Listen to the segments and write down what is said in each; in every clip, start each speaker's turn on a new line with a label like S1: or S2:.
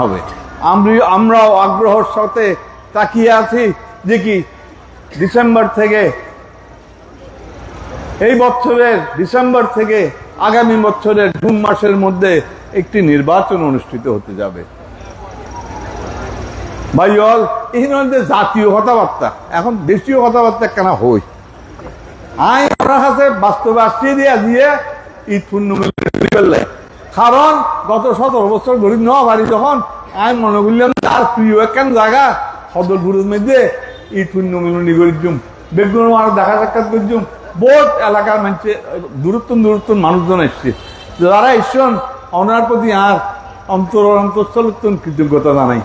S1: হবে। আমরা আমরাও আগ্রহের সাথে তাকিয়ে আছি যে কি ডিসেম্বর থেকে, এই বছরের ডিসেম্বর থেকে আগামী বছরের জুন মাসের মধ্যে একটি নির্বাচন অনুষ্ঠিত হতে যাবে। ভাইল এই মধ্যে জাতীয় কথাবার্তা, এখন দেশীয় কথাবার্তা কেন হই? আই ওনার কাছে বাস্তবে আসছে দিয়ে দিয়ে ঈদ পূর্ণ কারণ গত সতেরো বছর গরিব নেওয়া বাড়ি যখন, আমি মনে করলাম তার প্রিয় একখান জায়গা সদরপুরের মধ্যে ঈদ পূর্ণ মিলনী করিজুম বেগুন আর দেখা সাক্ষাৎ করিজুম বোট এলাকার মানুষে দূরত্ব দূরত্ব মানুষজন এসছে। যারা এসছেন, ওনার প্রতি আর অন্তর অন্তঃস্থল কৃতজ্ঞতা জানাই।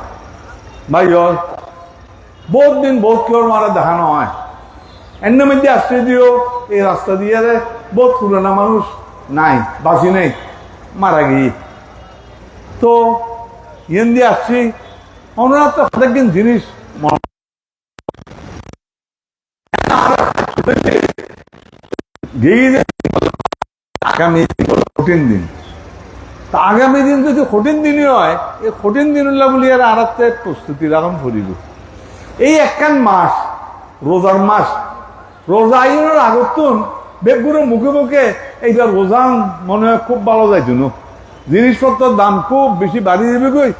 S1: ভাই বহুত দিন বহুত কেউ মারা দেখানো হয় এর মধ্যে আসতে দিও, এই রাস্তা দিয়ে বহুত পুরানা মানুষ নাই বাসি নেই। গিয়ে। তো ইয়েন দিয়ে আসছি ওনারা তো অনেকদিন জিনিস আগামী কঠিন দিন। তা আগামী দিন যদি কঠিন দিনই হয় এই কঠিন দিন হইলা বলি আর আরাতে প্রস্তুতি রাখুন করিব এই একখান মাস, রোজার মাস, রোজা আইনের আগতুন বেগুলো মুখে মুখে এইটা রোজা মনে হয় খুব ভালো যাইতো ন। জিনিসপত্রের দাম খুব বেশি বাড়ি যাবে কই?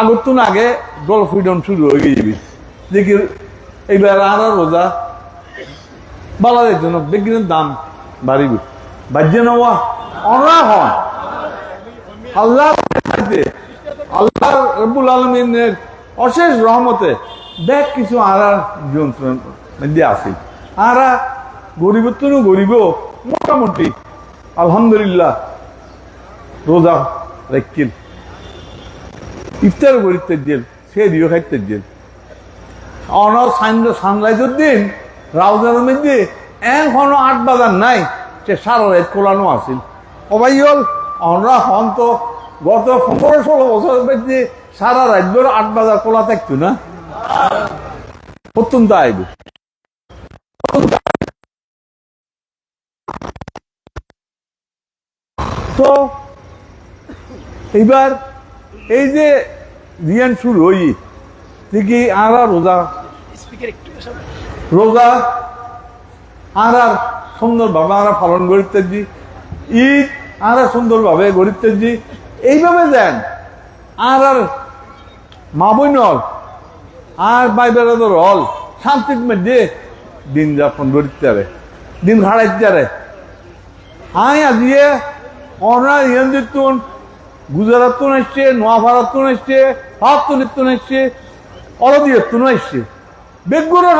S1: আগতুন আগে ডল ফ্রিডম শুরু হয়ে যাবি দেখি, এইবার আর রোজা ভালো যাইতো না বেগুনের দাম বাড়িবে। বাজ্যে নেওয়া অনা হয় আল্লাহ আল্লাহ রব্বুল আলমিনের অশেষ রহমতে দেখ কিছু আর যন্ত্রণ মধ্যে আছে। আর গরিবের তো গরিব মোটামুটি। আলহামদুলিল্লাহ। রোজা রেখিল ইফতার করিতে জেল সে দিও খাইতে জেল অনর সানরাইজের দিন রাউজানের মধ্যে এখনও আট বাজার নাই, সে সারা রাত খোলানো আছিল সবাই হল আমরা হন তো গত পনেরো ষোলো বছর মধ্যে সারা রাত ধরে আট বাজার খোলা থাকতো না। অত্যন্ত আইব। তো এইবার এই যে রিয়ান শুরু হই দেখি আর আর রোজা। রোজা আর আর সুন্দরভাবে আমরা পালন করিতে দি ঈদ আর আর সুন্দরভাবে গরিতে দি এইভাবে দেন আর আর মা বইনল আর বাই বেড়াদর হল শান্তির মধ্যে দিন যাপন করিতে পারে দিন হারাইতে পারে। আই আজিয়ে দিতুন গুজরাট তো এসছে নোয়াভারত তো এসছে ভারত তো এসছে অলদিয়ত তো এসছে।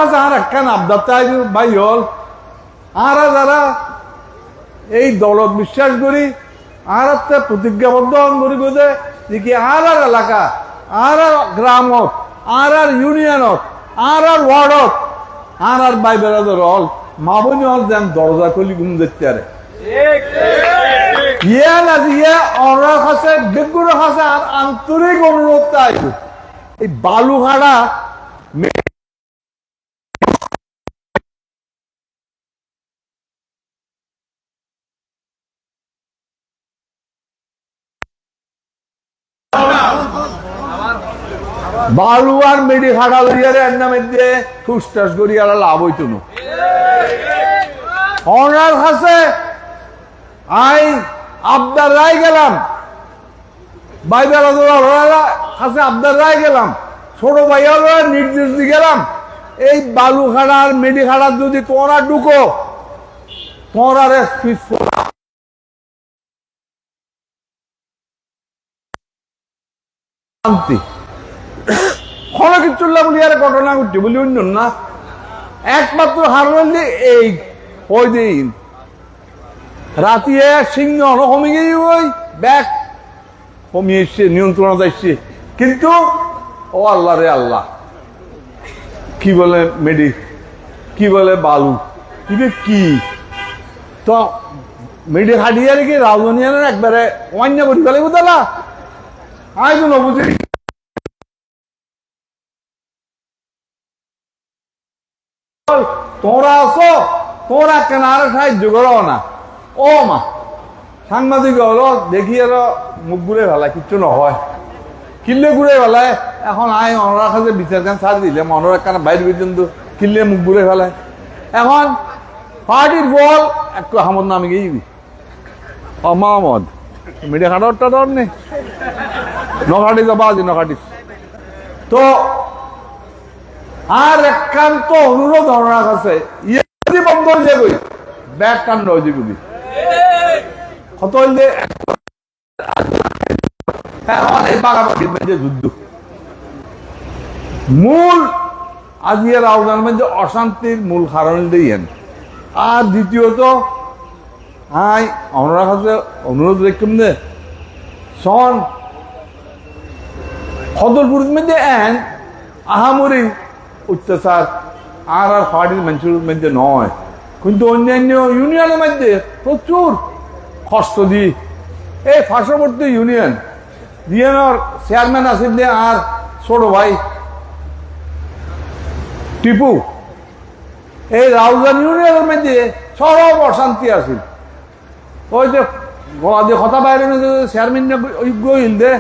S1: কাছে আর একখান আবদার তাই ভাই হল, আর যারা এই দলত বিশ্বাস করি, আর একটা প্রতিজ্ঞাবদ্ধ করি বোধে দেখি আর আর এলাকা, আর আর গ্রামত আর আর ইউনিয়নত আর আর ওয়ার্ডত আর আর বাই বেড়াদের হল মা হল যেন দরজা খুলি ঘুম দেখতে আরে। ইয়ে না দিয়ে অনার কাছে বেগুনের কাছে আর আন্তরিক অনুরোধ তাই। এই বালু আর মেডি খাটা লইয়ারে এর মধ্যে ঠুসটাস করি, আর লাভ হইতো না। অনার কাছে আই আবদার রায় গেলাম। ভাই বেড়া কাছে আবদার রায় গেলাম। ছোট ভাইয়া নির্দেশ দিয়ে গেলাম, এই বালু খাড়া আর মেডি খাড়া যদি তোমরা ঢুকো, তোমরা রে শান্তি। খনকিচুল্লাহ বলি, আর ঘটনা ঘটছে বলি, অন্য না। একমাত্র হারলেন এই, ওই দিন। রাতিয়ে সিংহ কমে ওই ব্যাগ কমিয়ে এসছে নিয়ন্ত্রণ আসছে কিন্তু, ও আল্লাহ রে আল্লাহ। কি বলে মেডি? কি বলে বালু? কি? তো মেডি হাডিয়ে রেখে রাজধানিয়ানের একবারে অন্য করি ফেলে বুঝলা আই তো নবুঝি তোমরা আছো তোমরা কেন আর সাহায্য করো না। ও মা। সাংবাদিক হলো দেখি আর মুখ গুলে ভালা কিচ্ছু নহয়। কিল্লে ঘুরে ফেলায় এখন আয় অনরা কাছে বিচার গান ছাড় দিলে মনোর একখানা বাইরে পর্যন্ত কিল্লে মুখ ঘুরে ফেলায় এখন পার্টির বল একটু আহমদ নামে গিয়ে ও মাহমদ মিডিয়া খাটারটা ডর নেই নখাটি যাবা আজি নখাটি তো আর একান্ত অনুরোধ অনার কাছে ইয়ে বন্ধ হয়ে যাবে ব্যাগ কাণ্ড হয়ে কত হইলে? এই মধ্যে যুদ্ধ। মূল আজকের আহ্বান মধ্যে অশান্তির মূল কারণ আর দ্বিতীয়ত, আই আমরা কাছে অনুরোধ রেখম দে সন খদরপুরের মধ্যে এন আহামরি অত্যাচার আর আর পার্টির মানুষের মধ্যে নয়। কিন্তু অন্যান্য ইউনিয়নের মধ্যে প্রচুর দিই। এই পার্শ্ববর্তী ইউনিয়ন ইউনিয়নের চেয়ারম্যান আছেন যে আর ছোট ভাই টিপু, এই রাউজান ইউনিয়নের মধ্যে সরব অশান্তি আছিল। ওই যে গলা দিয়ে কথা বাইরে চেয়ারম্যান গইল দে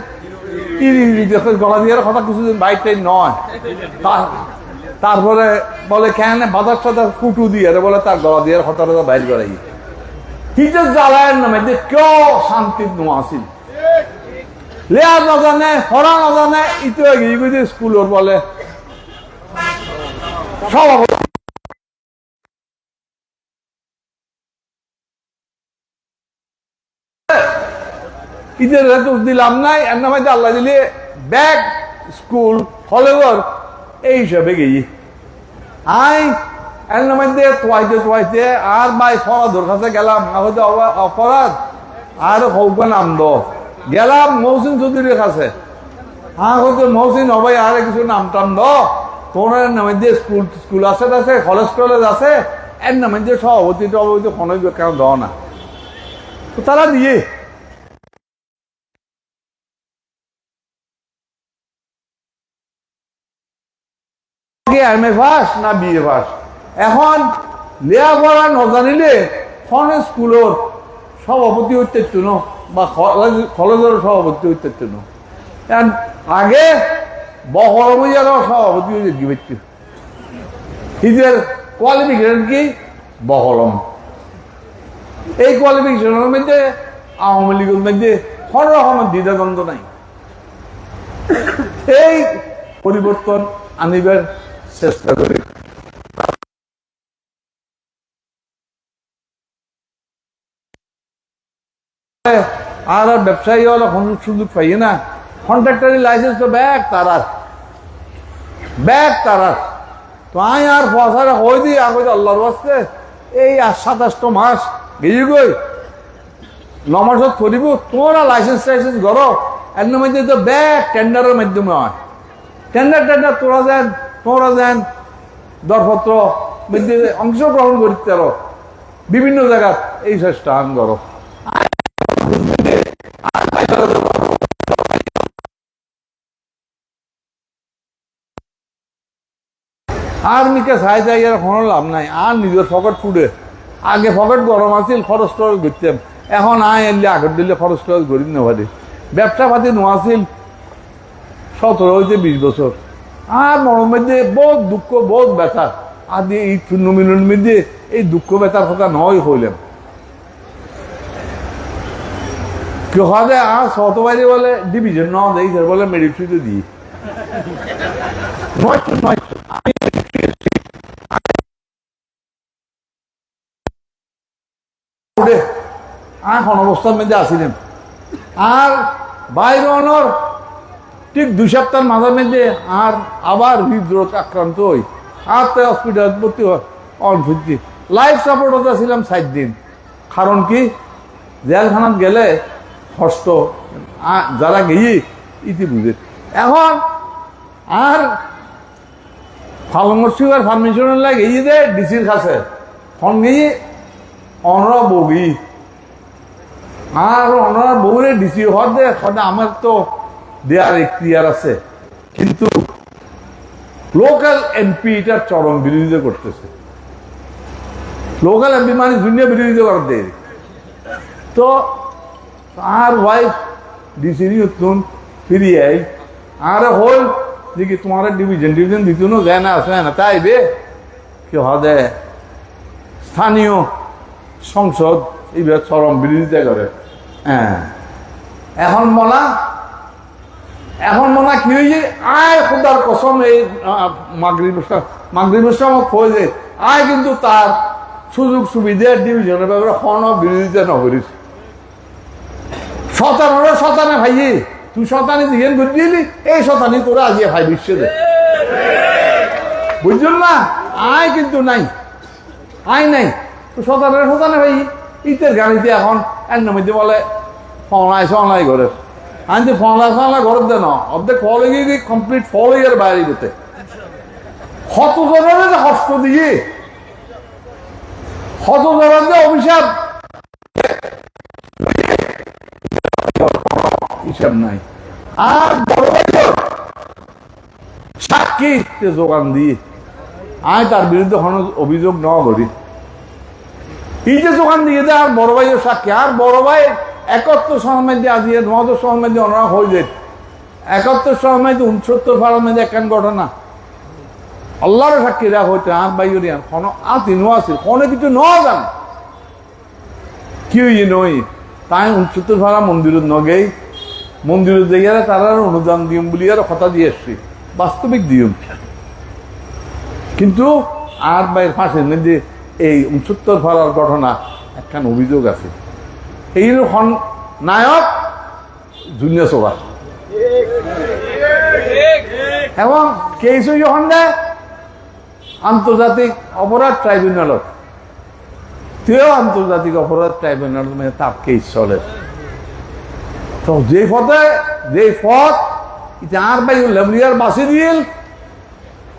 S1: গলা দিয়ে কথা কিছুদিন বাইরটাই নয়। তারপরে বলে কেন বাজার সাজার ফুটু দিয়ে বলে তার গলা দিয়ে কথা বাইর করাই। যে জ্বালায়ের নামে যে কেউ শান্তি নোয়া আছিল লেয়া নাজানে হরা নাজানে ইটো এগিয়ে গিয়ে স্কুলের বলে সভাপতি দিলাম নাই এর নামে আল্লাহ দিলে ব্যাগ স্কুল কলেজর এই হিসাবে গেই আই আর ভাই ফরাদর কাছে গেলাম অপরাধ আর নাম দ গেলাম মৌসিন চৌধুরীর কাছে হ্যাঁ হয়তো মৌসিন হবাই আর কিছু নাম টাম দ তোমার নামে দিয়ে স্কুল স্কুল আছে আছে, কলেজ টলেজ আছে। এর নামে দিয়ে সভাপতি টভাপতি কোনো দাও না। তো তারা দিয়ে। এম এ পাস না বিএ পাস এখন লেয়াপড়া নজানিলে ফোনে স্কুলের সভাপতি হইতে ন, বা কলেজ- কলেজের সভাপতি হইতে ন। এখন আগে বহরমইয়ার সভাপতি হইতে হিজের কোয়ালিফিকেশন কি? বহরম এই কোয়ালিফিকেশনের মধ্যে আওয়ামী লীগের মধ্যে কোনো রকমের দ্বিধাদ্বন্দ্ব নাই। এই পরিবর্তন আনিবার চেষ্টা আর আর ব্যবসায়ী হলো সুযোগ সুযোগ পাই না। কন্ট্রাক্টারি লাইসেন্স তো ব্যাগ তারার ব্যাগ তারার তো আই আর পয়সাটা হয়ে দিই আগে আল্লাহর বাস্তে এই আর সাতাশটো মাস, গিয়ে গই। ন মাসত করিব তোমরা লাইসেন্স টাইসেন্স করো। এর মধ্যে তো ব্যাগ টেন্ডারের মাধ্যমে হয়। টেন্ডার টেন্ডার তোরা যান তোমরা যান দরপত্র, মধ্যে অংশগ্রহণ করতে পারো। বিভিন্ন জায়গায় এই চেষ্টা আন করো। আর নিকে চাই চাই আর কোনো লাভ নাই। আর নিজের পকেট ফুটে আগে পকেট গরম আছিল, খরচ টরচ ঘুরতাম। এখন আয় এলে আগের দিলে খরচ টরচ ঘুরি নেবারি ব্যবসা পাতি নোয়াছিল সতেরো হইতে বিশ বছর। আর মনের মধ্যে বহুত দুঃখ, বহুত ব্যথা। আর দিয়ে এই শূন্য মিলনের মধ্যে এই দুঃখ ব্যথার কথা নয় হইলাম। কেউ হবে আর শত বাইরে বলে, ডিভিশন ন দেই বলে মেডিসিতে দিই। নয় তো, নয় তো। উঠে এখন অবস্থার মধ্যে আসিলেন আর বাইরে অনর, ঠিক দুই সপ্তাহের মাঝের মধ্যে আর আবার হৃদরোগ আক্রান্ত হই আর তাই হসপিটাল ভর্তি ফিরতি লাইফ সাপোর্টতে ছিলাম ষাট দিন। কারণ কি? জেলখানাত গেলে আ- যারা গিয়ে ইতি বুঝে। এখন আর ফালঙ্গর সুগার ফার্মেশনের লাগে গিয়ে দে, ডিসির কাছে। ফোন গিয়ে অনরা বগি আর ওনার বউরে ডিসি হওয়ার দে হতে আমার তো দেয়ার এখতিয়ার আছে। কিন্তু লোকাল এমপি এটার চরম বিরোধিতা করতেছে লোকাল এমপি মানে দুনিয়া বিরোধিতা করার দেয় তো আর ওয়াইফ ডিসি নতুন ফিরিয়ে আরে হল দেখি তোমার ডিভিশন ডিভিশন দিত না যায় না আসে না, তাই বে। কি হদে স্থানীয় সংসদ, এইবার চরম বিরোধিতা করে। হ্যাঁ। এখন মনা, এখন মনে কি হয়েছে? আয় খোদার কসম, এই মাগরিব খোঁজ যে আয় কিন্তু তার সুযোগ সুবিধা ডিভিশনের ব্যাপারে কোনো বিরোধিতা নকরিস। শতানের শতানে ভাই তুই শতানি দিয়েন দিলি এই শতানি তোরা আজিয়ে ভাই বিশ্বদে বুঝল না? আয় কিন্তু নাই। আয় নাই। তো শতানের শতানে ভাই ইতের গাড়িতে এখন এর মধ্যে বলে ফলাই সলাই করে আমি ফলা ফলা ঘরের দেন অর্ধেক ফলে কমপ্লিট ফলে এর বাইরে যেতে। জনের যে হস্ত দিয়ে জনের যে অভিশাপ হিসাব নাই। আর বড় সাক্ষী যোগান দিয়ে আমি তার বিরুদ্ধে অভিযোগ ন করি। এই যে যোগান দিয়ে দেয়, আর বড় ভাইয়ের সাক্ষী। আর বড় ভাই একাত্তর মধ্যে আজিয়ে নদর সনের মধ্যে অনারা হয়ে যেত একাত্তর মধ্যে উনসত্তর ফারের মধ্যে একখান ঘটনা। আল্লাহর সাক্ষী দেওয়া হইতে, আর বাইরে আর কোনো আতি নো আছে, কোনো কিছু ন জান কি হইয়ে নই তাই উনসত্তর ভাড়া মন্দিরত নগেই মন্দিরত দিয়ে তারা অনুদান দিম বলি আর কথা দিয়ে এসছি বাস্তবিক দিম। কিন্তু আর বাইর ফাঁসের মধ্যে এই উনসত্তর ভাড়ার ঘটনা একখান অভিযোগ আছে। এই হন নায়ক জুনিয়র সভা এবং কেস যখন দেয়, আন্তর্জাতিক অপরাধ ট্রাইব্যুনালত। তেও আন্তর্জাতিক অপরাধ ট্রাইব্যুনাল মানে তার কেস চলে। তো যে পথে যে পথ এটা আর বাই লেমরিয়ার বাসে দিল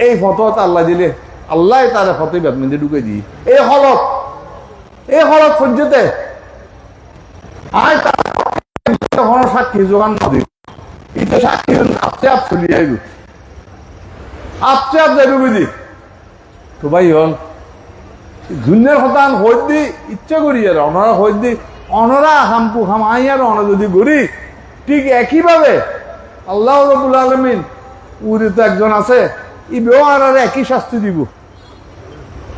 S1: এই ফতত আল্লাহ দিলে আল্লাহ তার ফতে বেতমেন্দি ঢুকে দিই। এই হলত এই হলত তখন সাক্ষী যোগান সাক্ষী আপসে আপসে তো ভাই হল দুনিয়ার হতান হইত দি, ইচ্ছা করি আর অনরা হইত দি, অনরা হামকু হাম আই আর অন যদি করি, ঠিক একইভাবে আল্লাহ রবুল আলমিন উরি তো একজন আছে ই আর আর একই শাস্তি দিব।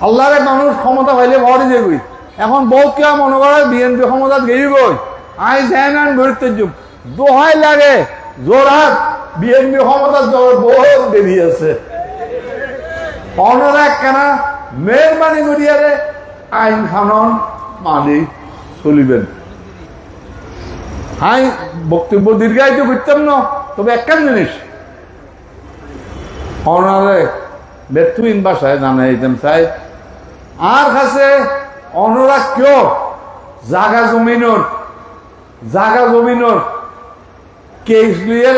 S1: আল্লাহরে মানুষ ক্ষমতা পাইলে ভরে যাবই এখন বহুত কেউ মনে করে বিএনপি ক্ষমতা গেই গই আই যাই না ঘুরতে যুগ। দোহাই লাগে জোরহাট বিএনপি ক্ষমতা বহুত দেরি আছে। অনরা কেনা মেহরবানি করিয়ারে আইন কানুন মানি চলিবেন। হাই, বক্তব্য দীর্ঘায়িত করতাম না? তবে একখান জিনিস অনারে বেতুইন বাসায় জানাই দিতাম চাই। আর কাছে অনরা কিয় জাগা জমিনর জাগা জমিনর কেস লিয়ে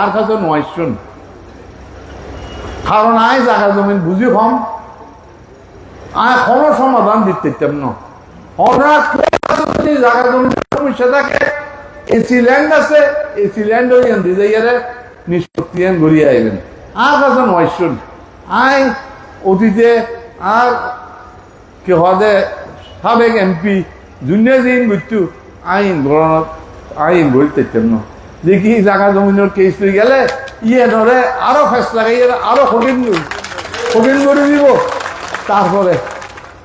S1: আর কাছে নয় শুন কারণ আই জাগা জমিন বুঝি কম আয় কোনো সমাধান দিতে পারতাম না। ওরা যদি জায়গা জমি সমস্যা থাকে, এসি ল্যান্ড আছে, এসি ল্যান্ড ওই আনতে যাইয়ারে নিষ্পত্তি ঘুরিয়ে আইবেন আর কাছে নয় শুন আই অতীতে আর কি হদে সাবেক এমপি আইন আইন জায়গা জমিনের কেস লই গেলে ইয়ে ধরে আরও ফেসলা খাইয়ে আরও কঠিন কঠিন করে দিব তারপরে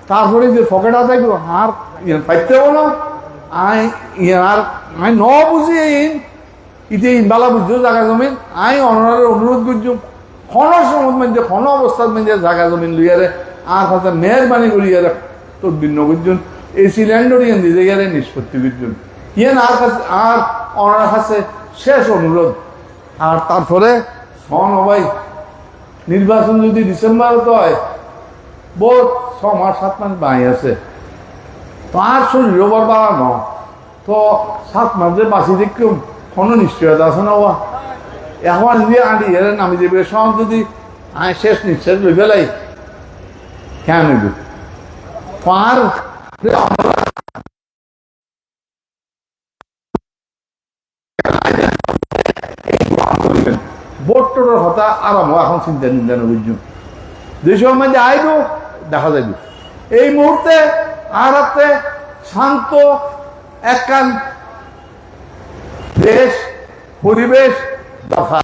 S1: তারপরে যে ফকেটা থাকব আর পাইতে না আই আর আই ন বুঝি ইতে ইনবালা বুঝছ জায়গা জমিন। আই অনারের অনুরোধ করছ কোন সময় মধ্যে কোন অবস্থার মধ্যে জায়গা জমিন লইয়ারে আর কাছে মেহরবানি করিয়ারে তোর ভিন্ন করছেন এই সিলিন্ডার দিতে গেলে নিষ্পত্তি করছেন ইয়ান আর কাছে আর ওনার কাছে শেষ অনুরোধ। আর তারপরে সন ভাই, নির্বাচন যদি ডিসেম্বরত হয় বহুত ছ মাস, সাত মাস বাই আছে। তো আর শরীর ওবার বাড়ানো তো সাত মাস যে বাঁচি দেখুন কোনো নিশ্চয়তা আছে না ওয়া? এখন যে আঁটি এর নামি দেবে সব যদি শেষ নিঃশ্বাস লই ফেলাই। নিব পার বোটটোর হতা এখন চিন্তা মধ্যে আইব, দেখা যাবে এই মুহূর্তে আর হাতে শান্ত একখান দেশ, পরিবেশ দফা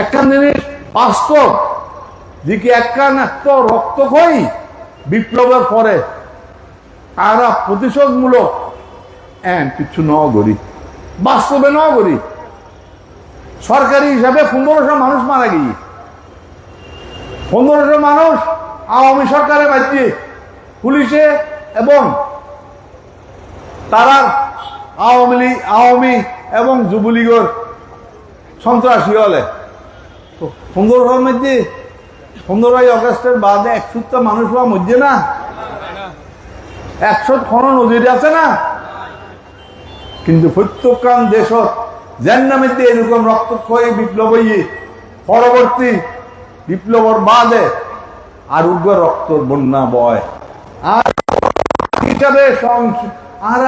S1: একটা জিনিস বাস্তব। যে কি একখান এত রক্তক্ষয়ী বিপ্লবের পরে। তারা প্রতিশোধমূলক এন কিছু ন করি বাস্তবে ন করি সরকারি হিসাবে পনেরোশো মানুষ মারা গিয়ে। পনেরোশো মানুষ আওয়ামী সরকারের মাধ্যমে পুলিশে এবং তারা আওয়ামী আওয়ামী এবং যুবলীগের সন্ত্রাসী হলে। পনেরোশোর মধ্যে পনেরোই অগস্টের বাদে একশোটা মানুষ হওয়া মধ্যে না? একশো খন নজির আছে না? কিন্তু প্রত্যেকখান দেশত যার নামে এরকম রক্তক্ষয়ী বিপ্লব পরবর্তী বিপ্লবর বাদে আর উগ্র রক্তর বন্যা বয়। আর হিসাবে আর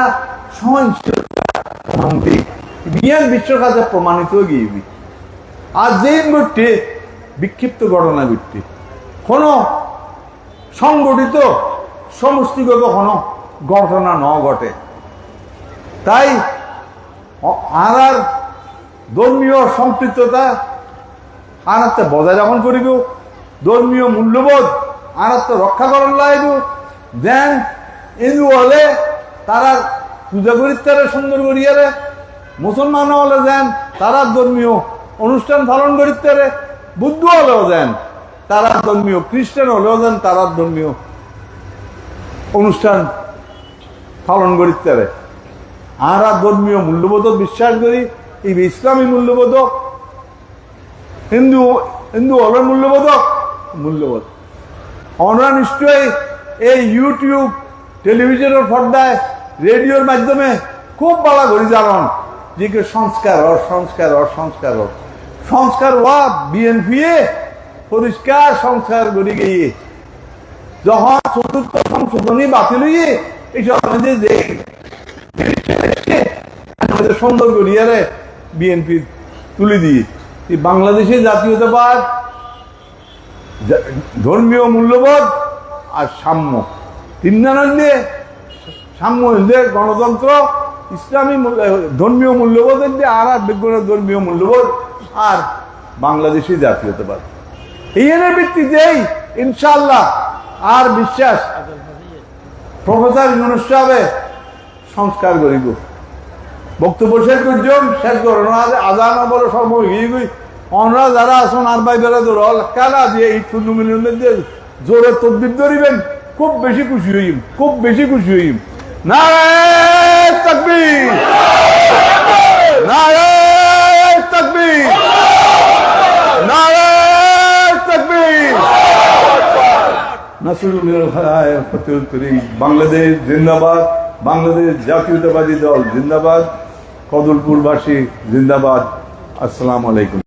S1: সহনশীল বিশ্বর কাছে প্রমাণিত গিয়ে আর যে মুহূর্তে বিক্ষিপ্ত ঘটনা ভিত্তি কোনো সংগঠিত সমষ্টিগত কোনো ঘটনা ন ঘটে। তাই আর আর ধর্মীয় সম্পৃক্ততা একটা বজায় রাখুন করিব। ধর্মীয় মূল্যবোধ একটা রক্ষা করার লাগব দেন, এনু হলে তারা পূজা করিতে সুন্দর করিয়ারে, মুসলমান হলে দেন তারা ধর্মীয় অনুষ্ঠান পালন করিতে বুদ্ধ হলেও দেন তারা ধর্মীয়, খ্রিস্টান হলেও দেন তারা ধর্মীয় অনুষ্ঠান পালন করিতে আর আর ধর্মীয় মূল্যবোধ বিশ্বাস করি এই ইসলামী মূল্যবোধ হিন্দু হিন্দু হল মূল্যবোধক, মূল্যবোধ। আমরা নিশ্চয়ই এই ইউটিউব টেলিভিশনের পর্দায় রেডিওর মাধ্যমে খুব বলা করি জানান যে সংস্কার হর সংস্কার হর সংস্কার হর সংস্কার হওয়া বিএনপি পরিষ্কার সংস্কার করে গিয়ে। যখন চতুর্থ সংশোধনী বাতিল হইয়ে এইসব আমাদের যে সুন্দর বিএনপি তুলে দিয়ে। এই বাংলাদেশের জাতীয়তাবাদ ধর্মীয় মূল্যবোধ আর সাম্য। তিন দিয়ে সাম্য হইলে গণতন্ত্র, ইসলামী ধর্মীয় মূল্যবোধের আর আর বিজ্ঞানের ধর্মীয় মূল্যবোধ আর বাংলাদেশি জাতীয়তাবাদ। এই এর ভিত্তিতেই ইনশাল্লাহ আর বিশ্বাস প্রফেসর ইউনুস সাহেবে সংস্কার করিব বক্তব্য শেষ করছম শেষ করো আজান বলে সর্ব গিয়ে গই অনরা যারা আসুন আর বাই বেড়া ধরো কালা দিয়ে এই শূন্য মিলিয়নের দিয়ে জোরে তদ্বির ধরিবেন, খুব বেশি খুশি হইম, খুব বেশি খুশি হইম। না তকবীর! নারে বাংলাদেশ জিন্দাবাদ বাংলাদেশ জাতীয়তাবাদী দল জিন্দাবাদ কদলপুরবাসী জিন্দাবাদ। আসসালামু আলাইকুম।